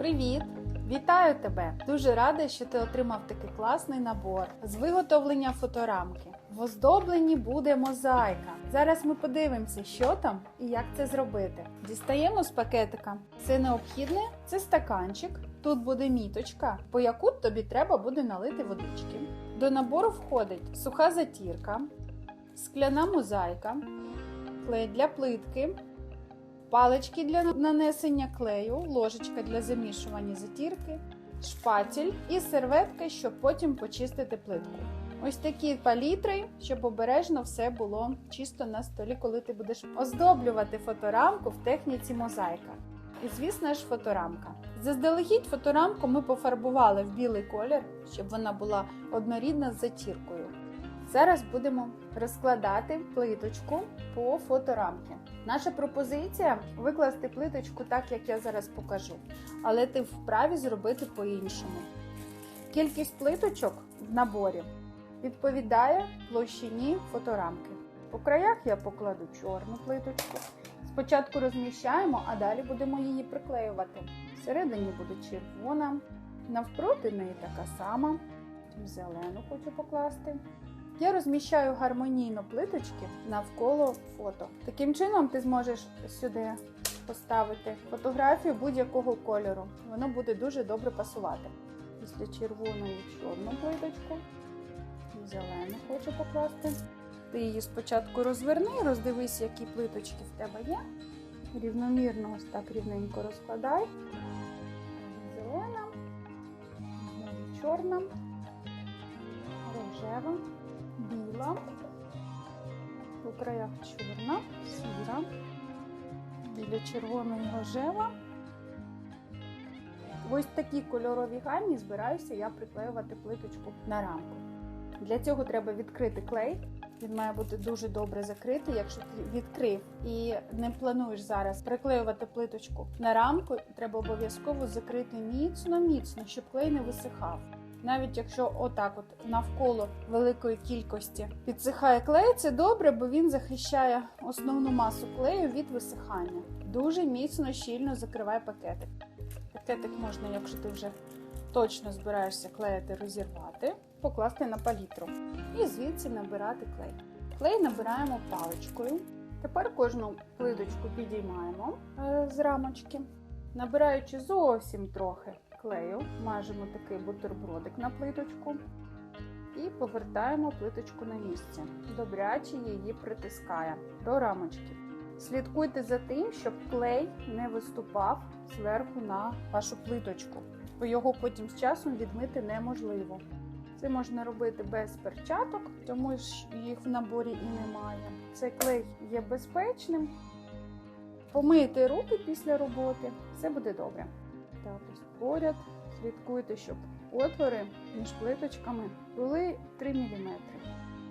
Привіт! Вітаю тебе! Дуже рада, що ти отримав такий класний набор з виготовлення фоторамки. В оздобленні буде мозаїка. Зараз ми подивимося, що там і як це зробити. Дістаємо з пакетика. Все необхідне це стаканчик. Тут буде міточка, по яку тобі треба буде налити водички. До набору входить суха затірка, скляна мозаїка, клей для плитки, палички для нанесення клею, ложечка для замішування затірки, шпатель і серветка, щоб потім почистити плитку. Ось такі палітри, щоб обережно все було чисто на столі, коли ти будеш оздоблювати фоторамку в техніці мозаїка. І, звісно ж, фоторамка. Заздалегідь фоторамку ми пофарбували в білий колір, щоб вона була однорідна з затіркою. Зараз будемо розкладати плиточку по фоторамці. Наша пропозиція викласти плиточку так, як я зараз покажу, але ти вправі зробити по-іншому. Кількість плиточок в наборі відповідає площині фоторамки. По краях я покладу чорну плиточку. Спочатку розміщаємо, а далі будемо її приклеювати. Всередині буде червона, навпроти неї така сама. Зелену хочу покласти. Я розміщаю гармонійно плиточки навколо фото. Таким чином ти зможеш сюди поставити фотографію будь-якого кольору. Воно буде дуже добре пасувати. Після червоної чорну плиточку, зелену хочу покласти. Ти її спочатку розверни, роздивись, які плиточки в тебе є. Рівномірно ось так рівненько розкладай. Зелена, чорна, рожева біла, по краях чорна, сіра, біля червоної рожева. Ось такій кольоровій гамі збираюся я приклеювати плиточку на рамку. Для цього треба відкрити клей. Він має бути дуже добре закритий. Якщо ти відкрив і не плануєш зараз приклеювати плиточку на рамку, треба обов'язково закрити міцно-міцно, щоб клей не висихав. Навіть якщо отак, от навколо великої кількості підсихає клей, це добре, бо він захищає основну масу клею від висихання. Дуже міцно щільно закривай пакетик. Пакетик можна, якщо ти вже точно збираєшся клеїти, розірвати, покласти на палітру і звідси набирати клей. Клей набираємо паличкою. Тепер кожну плиточку підіймаємо е, з рамочки, набираючи зовсім трохи клею, мажемо такий бутербродик на плиточку і повертаємо плиточку на місце. Добряче її притискає до рамочки. Слідкуйте за тим, щоб клей не виступав зверху на вашу плиточку, бо його потім з часом відмити неможливо. Це можна робити без перчаток, тому ж їх в наборі і немає. Цей клей є безпечним. Помийте руки після роботи, все буде добре. Так, ось поряд. Слідкуйте, щоб отвори між плиточками були 3 мм.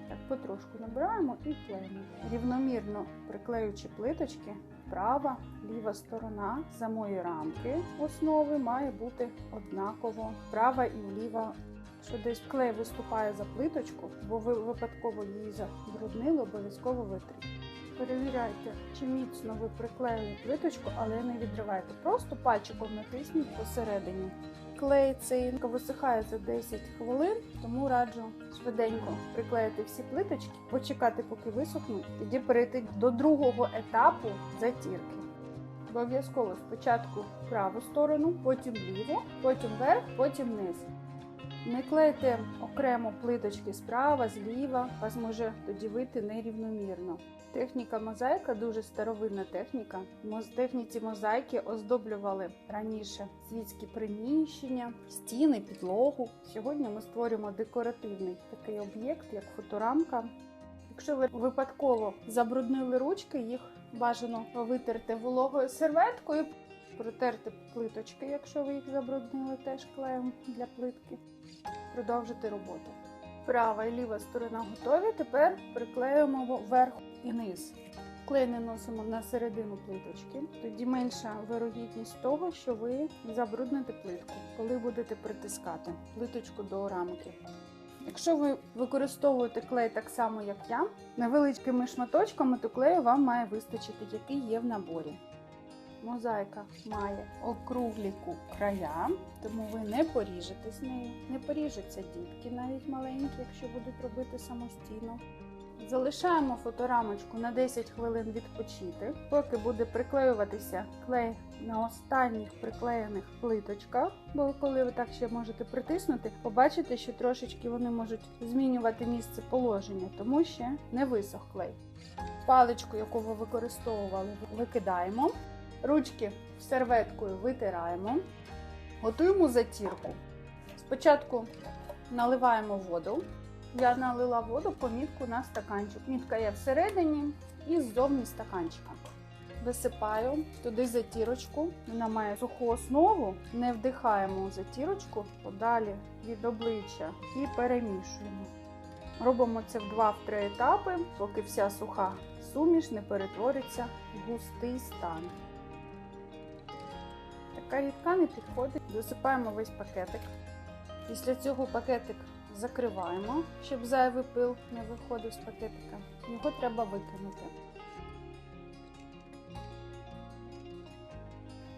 Так, потрошку набираємо і клеїмо. Рівномірно приклеюючи плиточки, права, ліва сторона самої рамки основи має бути однаково права і ліва. Якщо десь клей виступає за плиточку, бо ви випадково її забруднили, обов'язково витріть. Перевіряйте, чи міцно ви приклеїли плиточку, але не відривайте. Просто пальчиком натисніть посередині. Клей цей висихає за 10 хвилин, тому раджу швиденько приклеїти всі плиточки, почекати, поки висохнуть, тоді перейти до другого етапу затірки. Обов'язково спочатку праву сторону, потім ліву, потім вверх, потім вниз. Не клейте окремо плиточки справа, зліва, вас може тоді вийти нерівномірно. Техніка мозаїка дуже старовинна техніка. Техніці мозаїки оздоблювали раніше світські приміщення, стіни, підлогу. Сьогодні ми створюємо декоративний такий об'єкт, як фоторамка. Якщо ви випадково забруднили ручки, їх бажано витерти вологою серветкою, протерти плиточки, якщо ви їх забруднили теж клеєм для плитки. Продовжити роботу. Права і ліва сторона готові. Тепер приклеюємо вверх і низ. Клей не носимо на середину плиточки, тоді менша вирогідність того, що ви забрудните плитку, коли будете притискати плиточку до рамки. Якщо ви використовуєте клей так само, як я, невеличкими шматочками, то клею вам має вистачити, який є в наборі. Мозаїка має округлі края, тому ви не поріжете з нею. Не поріжуться дітки, навіть маленькі, якщо будуть робити самостійно. Залишаємо фоторамочку на 10 хвилин відпочити, поки буде приклеюватися клей на останніх приклеєних плиточках. Бо коли ви так ще можете притиснути, побачите, що трошечки вони можуть змінювати місце положення, тому ще не висох клей. Паличку, яку ви використовували, викидаємо. Ручки серветкою витираємо. Готуємо затірку. Спочатку наливаємо воду. Я налила воду по мітку на стаканчик. Мітка є всередині і ззовні стаканчика. Висипаю туди затірочку. Вона має суху основу. Не вдихаємо затірочку подалі від обличчя і перемішуємо. Робимо це в 2-3 етапи, поки вся суха суміш не перетвориться в густий стан. Така рідка не підходить. Досипаємо весь пакетик. Після цього пакетик закриваємо, щоб зайвий пил не виходив з пакетика. Його треба викинути.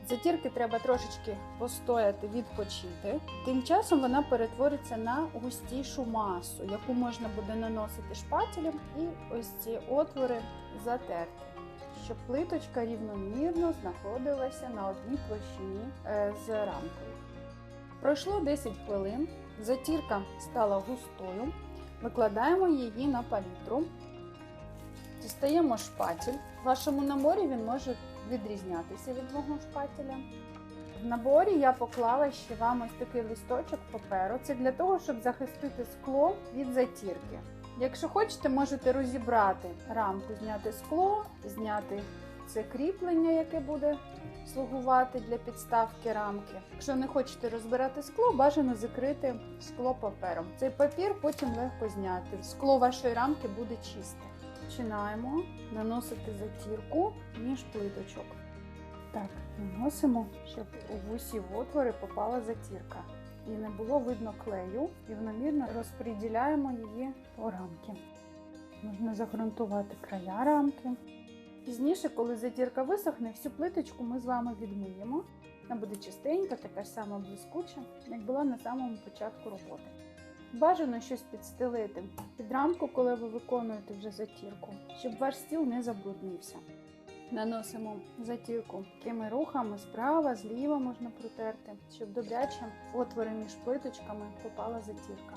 Затірки треба трошечки постояти, відпочити. Тим часом вона перетвориться на густішу масу, яку можна буде наносити шпателем і ось ці отвори затерти, щоб плиточка рівномірно знаходилася на одній площині е, з рамкою. Пройшло 10 хвилин, затірка стала густою, викладаємо її на палітру, дістаємо шпатель. В вашому наборі він може відрізнятися від мого шпателя. В наборі я поклала ще вам ось такий листочок паперу. Це для того, щоб захистити скло від затірки. Якщо хочете, можете розібрати рамку, зняти скло, зняти це кріплення, яке буде слугувати для підставки рамки. Якщо не хочете розбирати скло, бажано закрити скло папером. Цей папір потім легко зняти. Скло вашої рамки буде чисте. Починаємо наносити затірку між плиточок. Так, наносимо, щоб у усі отвори попала затірка. І не було видно клею, рівномірно розподіляємо її по рамки. Можна загрунтувати края рамки. Пізніше, коли затірка висохне, всю плиточку ми з вами відмиємо. Вона буде чистенька, така ж сама блискуча, як була на самому початку роботи. Бажано щось підстелити під рамку, коли ви виконуєте вже затірку, щоб ваш стіл не забруднився. Наносимо затірку такими рухами справа, зліва можна протерти, щоб добряче отвори між плиточками попала затірка,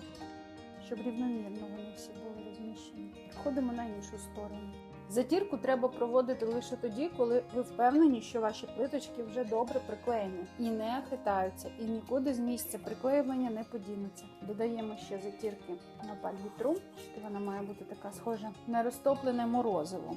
щоб рівномірно вони всі були розміщені. Переходимо на іншу сторону. Затірку треба проводити лише тоді, коли ви впевнені, що ваші плиточки вже добре приклеєні і не хитаються, і нікуди з місця приклеювання не подінуться. Додаємо ще затірки на палітру. Вона має бути така схожа на розтоплене морозиво.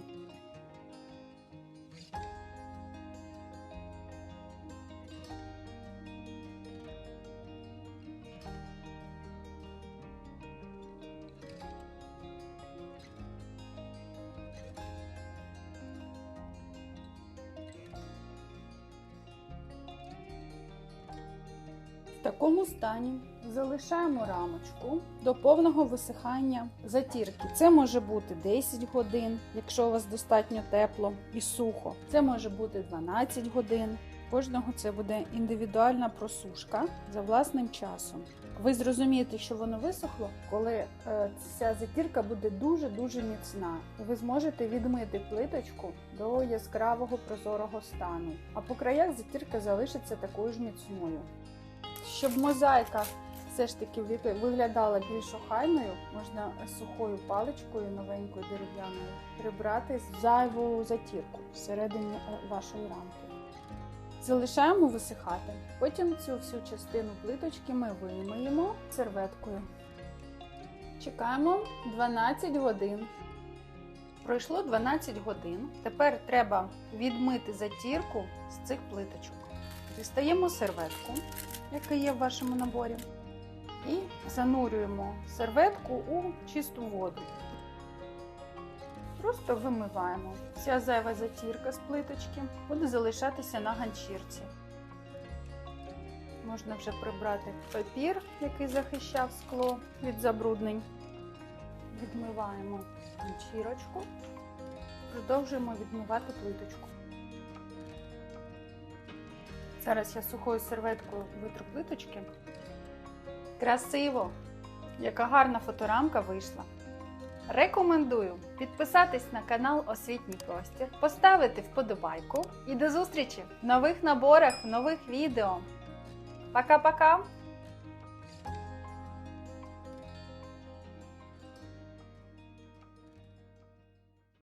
Такому стані залишаємо рамочку до повного висихання затірки. Це може бути 10 годин, якщо у вас достатньо тепло і сухо. Це може бути 12 годин. Кожного це буде індивідуальна просушка за власним часом. Ви зрозумієте, що воно висохло, коли е, ця затірка буде дуже-дуже міцна. Ви зможете відмити плиточку до яскравого прозорого стану. А по краях затірка залишиться такою ж міцною. Щоб мозаїка все ж таки виглядала більш охайною, можна сухою паличкою новенькою дерев'яною прибрати зайву затірку всередині е, вашої рамки. Залишаємо висихати. Потім цю всю частину плиточки ми вимиємо серветкою. Чекаємо 12 годин. Пройшло 12 годин. Тепер треба відмити затірку з цих плиточок. Дістаємо серветку, яка є в вашому наборі, і занурюємо серветку у чисту воду. Просто вимиваємо. Вся зайва затірка з плиточки буде залишатися на ганчірці. Можна вже прибрати папір, який захищав скло від забруднень. Відмиваємо ганчірочку, продовжуємо відмивати плиточку. Зараз я сухою серветкою витру плиточки. Красиво! Яка гарна фоторамка вийшла. Рекомендую підписатись на канал Освітній Простір, поставити вподобайку і до зустрічі в нових наборах, в нових відео. Пока-пока!